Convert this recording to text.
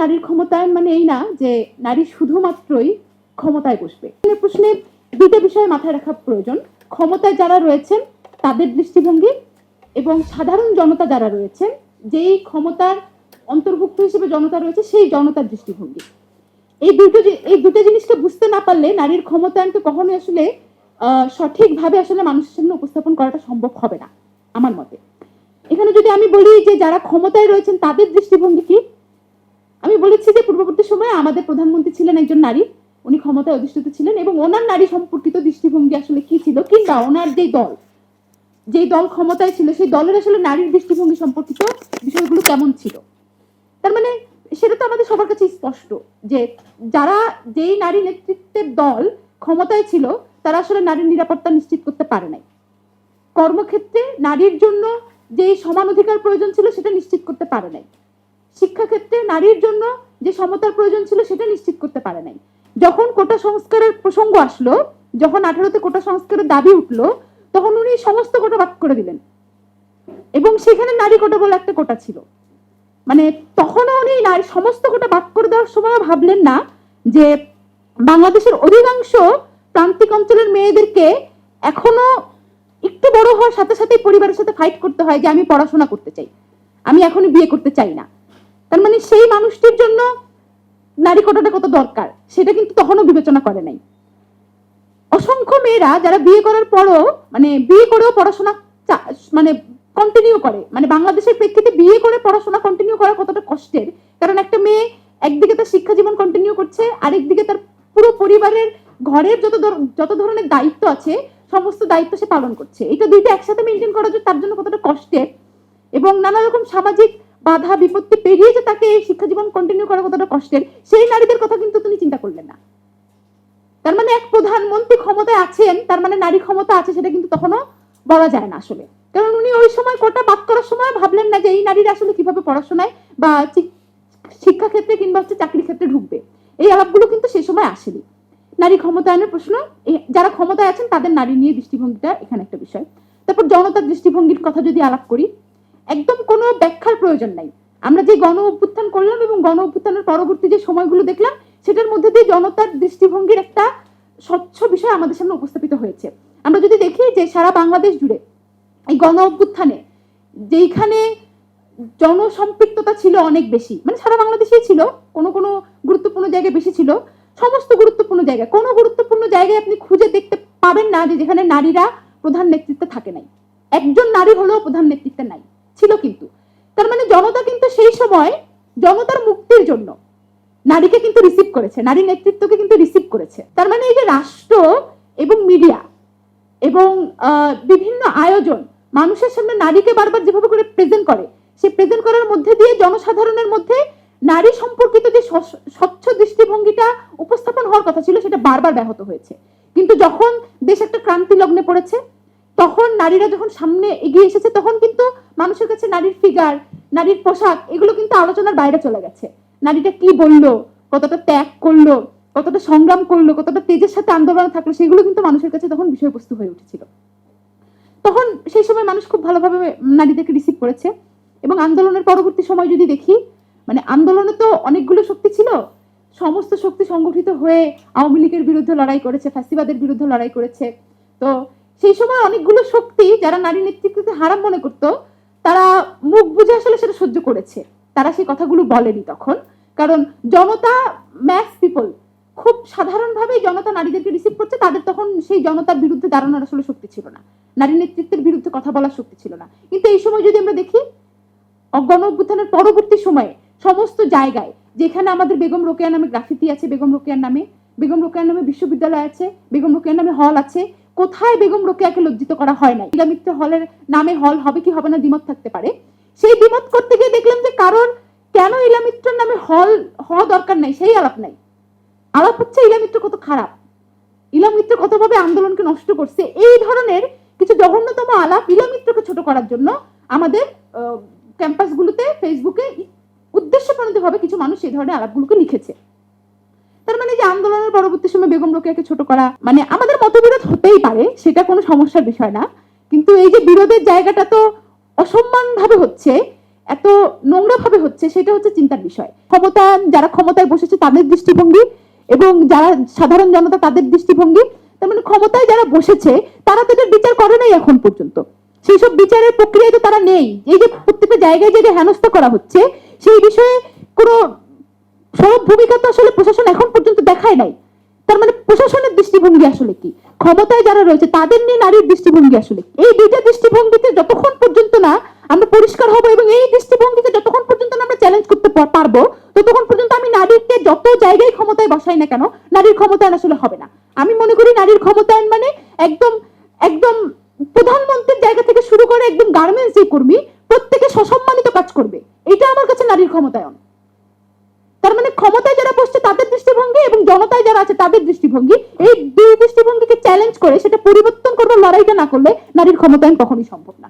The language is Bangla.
নারীর ক্ষমতায়ন মানে এই না যে নারী শুধুমাত্রই ক্ষমতায় বসবে। প্রশ্নে দুইটা বিষয় মাথায় রাখা প্রয়োজন। ক্ষমতায় যারা রয়েছেন, তাদের দৃষ্টিভঙ্গি এবং সাধারণ জনতা যারা রয়েছেন, যেই ক্ষমতার অন্তর্ভুক্ত হিসেবে জনতা রয়েছে, সেই জনতার দৃষ্টিভঙ্গি। এই দুটো এই দুটো জিনিসকে বুঝতে না পারলে নারীর ক্ষমতায়নকে কখনোই আসলে সঠিকভাবে আসলে মানুষের সামনে উপস্থাপন করাটা সম্ভব হবে না, আমার মতে। এখানে যদি আমি বলি যে যারা ক্ষমতায় রয়েছেন, তাদের দৃষ্টিভঙ্গি কি? আমি বলেছি যে পূর্ববর্তী সময়ে আমাদের প্রধানমন্ত্রী ছিলেন একজন নারী। উনি ক্ষমতায় অধিষ্ঠিত ছিলেন এবং ওনার নারী সম্পর্কিত দৃষ্টিভঙ্গি আসলে কি ছিল? কিংবা ওনার যে দল যে দল ক্ষমতায় ছিল, সেই দলের আসলে নারীর দৃষ্টিভঙ্গি সম্পর্কিত বিষয়গুলো কেমন ছিল? তার মানে সেটা তো আমাদের সবার কাছে স্পষ্ট যে যারা যেই নারী নেতৃত্বের দল ক্ষমতায় ছিল, তারা আসলে নারীর নিরাপত্তা নিশ্চিত করতে পারে নাই। কর্মক্ষেত্রে নারীর জন্য যে সমান অধিকার প্রয়োজন ছিল, সেটা নিশ্চিত করতে পারে নাই। শিক্ষাক্ষেত্রে নারীর জন্য যে সমতার প্রয়োজন ছিল সেটা নিশ্চিত করতে পারে নাই। যখন কোটা সংস্কারের প্রসঙ্গ আসলো, যখন আঠারোতে কোটা সংস্কারের দাবি উঠল, তখন উনি সমস্ত কোটা বাক করে দিলেন। এবং সেখানে নারী কোটা বলে একটা কোটা ছিল। মানে তখনও উনি নারী, সমস্ত কোটা বাক করে দেওয়ার সময় ভাবলেন না যে বাংলাদেশের অধিকাংশ প্রান্তিক অঞ্চলের মেয়েদেরকে এখনও একটু বড় হওয়ার সাথে সাথে পরিবারের সাথে ফাইট করতে হয় যে আমি পড়াশোনা করতে চাই। আমি এখনই বিয়ে করতে চাই না। তার মানে সেই মানুষটির জন্য নারী কোটাটা কত দরকার? সেটা কিন্তু তখনও বিবেচনা করে নাই। অসংখ্য মেয়েরা যারা বিয়ে করার পরও মানে বিয়ে করেও পড়াশোনা মানে কন্টিনিউ করে মানে বাংলাদেশের প্রেক্ষিতে বিয়ে করে পড়াশোনা কন্টিনিউ করা কতটা কষ্টের? কারণ একটা মেয়ে একদিকে তার শিক্ষা জীবন কন্টিনিউ করছে, আরেকদিকে তার পুরো পরিবারের ঘরের যত যত ধরনের দায়িত্ব আছে, সমস্ত দায়িত্ব সে পালন করছে। এটা দুইটা একসাথে মেনটেন করা যে তার জন্য কতটা কষ্টের? এবং নানা রকম সামাজিক বাধা বিপত্তি পেরিয়ে যে তাকে শিক্ষা জীবন কন্টিনিউ করা কতটা কষ্টের, সেই নারীদের কথা কিন্তু তিনি চিন্তা করলেন না। তার মানে এক প্রধানমন্ত্রী ক্ষমতায় আছেন, তার মানে নারী ক্ষমতা আছে সেটা কিন্তু তখনও বলা যায় না আসলে। কারণ উনি ওই সময় কোটা বাদ করার সময় ভাবলেন না যে এই নারীরা আসলে কীভাবে পড়াশোনায় বা শিক্ষা ক্ষেত্রে কিংবা হচ্ছে চাকরি ক্ষেত্রে ঢুকবে। এই আলাপগুলো কিন্তু সে সময় আসেনি। নারী ক্ষমতায়নের প্রশ্ন যারা ক্ষমতায় আছেন তাদের নারী নিয়ে দৃষ্টিভঙ্গিটা এখানে একটা বিষয়। তারপর জনতার দৃষ্টিভঙ্গির কথা যদি আলাপ করি একদম কোনো ব্যাখ্যার প্রয়োজন নাই। আমরা যে গণ অভ্যুত্থান করলাম এবং গণ অভ্যুত্থানের পরবর্তী যে সময়গুলো দেখলাম, সেটার মধ্যে দিয়ে জনতার দৃষ্টিভঙ্গির একটা স্বচ্ছ বিষয় আমাদের সামনে উপস্থাপিত হয়েছে। আমরা যদি দেখি যে সারা বাংলাদেশ জুড়ে এই গণ অভ্যুত্থানে যেইখানে জনসম্পৃক্ততা ছিল অনেক বেশি মানে সারা বাংলাদেশেই ছিল, কোনো কোনো গুরুত্বপূর্ণ জায়গায় বেশি ছিল, সমস্ত গুরুত্বপূর্ণ জায়গায়। কোনো গুরুত্বপূর্ণ জায়গায় আপনি খুঁজে দেখতে পাবেন না যে যেখানে নারীরা প্রধান নেতৃত্বে থাকে নাই। একজন নারী হলেও প্রধান নেতৃত্বে নাই। ছিল কিন্তু। তার মানে জনতা কিন্তু সেই সময় জনতার মুক্তির জন্য নারীকে কিন্তু রিসিভ করেছে, নারী নেতৃত্বকে কিন্তু রিসিভ করেছে। তার মানে এই যে রাষ্ট্র এবং মিডিয়া এবং বিভিন্ন আয়োজন, মানুষের সামনে নারীকে বারবার যেভাবে করে প্রেজেন্ট করে, সেই প্রেজেন্ট করার মধ্যে দিয়ে জনসাধারণের মধ্যে নারী সম্পর্কিত যে স্বচ্ছ দৃষ্টিভঙ্গিটা উপস্থাপন হওয়ার কথা ছিল, সেটা বারবার ব্যাহত হয়েছে। কিন্তু যখন দেশ একটা ক্রান্তি লগ্নে পড়েছে, তখন নারীরা যখন সামনে এগিয়ে এসেছে, তখন কিন্তু মানুষের কাছে নারীর ফিগার নারীর পোশাক, এগুলো কিন্তু আলোচনার বাইরে চলে গেছে। নারীটা কি বলল, কতটা ত্যাগ করল, কতটা সংগ্রাম করল, কতটা তেজের সাথে আন্দোলন থাকল, সেগুলো কিন্তু মানুষের কাছে তখন বিষয়বস্তু হয়ে উঠেছিল। তখন সেই সময় মানুষ খুব ভালোভাবে নারীদেরকে রিসিভ করেছে এবং আন্দোলনের পরবর্তী সময় যদি দেখি মানে আন্দোলনে তো অনেকগুলো শক্তি ছিল, সমস্ত শক্তি সংগঠিত হয়ে আওয়ামী লীগের বিরুদ্ধে লড়াই করেছে, ফ্যাসিবাদের বিরুদ্ধে লড়াই করেছে। তো সেই সময় অনেকগুলো শক্তি যারা নারী নেতৃত্বকে হারাম মনে করত তারা মুখ বুঝে আসলে সেটা সহ্য করেছে। তারা সেই কথাগুলো বলেনি তখন। কারণ জনতা ম্যাক্স পিপল খুব সাধারণভাবেই জনতা নারীদেরকে রিসিভ করছে। তাদের তখন সেই জনতার বিরুদ্ধে দাঁড়ানোর আসলে শক্তি ছিল না। নারী নেতৃত্বের বিরুদ্ধে কথা বলার শক্তি ছিল না। কিন্তু এই সময় যদি আমরা দেখি, গণ অভ্যুত্থানের পরবর্তী সময়ে সমস্ত জায়গায়, যেখানে আমাদের বেগম রোকেয়া নামে গ্রাফিতি আছে, বেগম রোকেয়ার নামে, বেগম রোকেয়ার নামে বিশ্ববিদ্যালয় আছে, বেগম রোকেয়ার নামে হল আছে কোথায় বেগম রোকেয়াকে লজ্জিত করা হয় না ইলামিত্র হলের নামে হল হবে কি হবে না দ্বিমত থাকতে পারে? সেই দ্বিমত করতে গিয়ে দেখলাম যে কারণ কেন ইলামিত্রের নামে হল হওয়া দরকার নাই, সেই আলাপ নাই। আলাপ হচ্ছে ইলামিত্র কত খারাপ। ইলামিত্র কতভাবে আন্দোলনকে নষ্ট করছে? এই ধরনের কিছু জঘন্যতম আলাপ ইলামিত্রকে ছোট করার জন্য আমাদের ক্যাম্পাসগুলোতে, ফেসবুকে উদ্দেশ্যপ্রণীত ভাবে কিছু মানুষ এই ধরনের আলাপগুলোকে লিখেছে। তার মানে যে আন্দোলনের পরবর্তী সময় বেগম রোকেয়াকে ছোট করা মানে আমাদের মতবিরোধ হতেই পারে, সেটা কোনো সমস্যার বিষয় না। কিন্তু এই যে বিরোধের জায়গাটা তো অসম্মান ভাবে হচ্ছে, এত নোংরা ভাবে হচ্ছে, সেটা হচ্ছে চিন্তার বিষয়। ক্ষমতা যারা ক্ষমতায় বসেছে তাদের দৃষ্টিভঙ্গি এবং যারা সাধারণ জনতা তাদের দৃষ্টিভঙ্গি। তার মানে ক্ষমতায় যারা বসেছে, তারা তাদের বিচার করে নাই এখন পর্যন্ত। সেই সব বিচারের প্রক্রিয়ায় তো তারা নেই। এই যে প্রত্যেকটা জায়গায় যে হেনস্থা করা হচ্ছে, সেই বিষয়ে কোনো সরব ভূমিকা তো আসলে প্রশাসন এখন পর্যন্ত দেখায় নাই। প্রশাসনের দৃষ্টিভঙ্গি আসলে কি? ক্ষমতায় যারা রয়েছে, তাদের নিয়ে নারীর দৃষ্টিভঙ্গি আসলে এই দুইটা দৃষ্টিভঙ্গিতে যতক্ষণ পর্যন্ত না আমরা পরিষ্কার হব এবং এই দৃষ্টিভঙ্গিতে যতক্ষণ পর্যন্ত না আমরা চ্যালেঞ্জ করতে পারব, ততক্ষণ পর্যন্ত আমি নারীকে যত জায়গায় ক্ষমতায় বসাই না কেন, নারীর ক্ষমতায়ন আসলে হবে না। আমি মনে করি নারীর ক্ষমতায়ন মানে একদম একদম প্রধানমন্ত্রীর জায়গা থেকে শুরু করে একদম গার্মেন্টস কর্মী প্রত্যেকে সসম্মানিত কাজ করবে। এটা আমার কাছে নারীর ক্ষমতায়ন। তার মানে ক্ষমতায় যারা বসছে তাদের দৃষ্টিভঙ্গি এবং জনতায় যারা আছে তাদের দৃষ্টিভঙ্গি, এই দুই দৃষ্টিভঙ্গিকে চ্যালেঞ্জ করে সেটা পরিবর্তন করবার লড়াইটা না করলে নারীর ক্ষমতায়ন কখনোই সম্ভব না।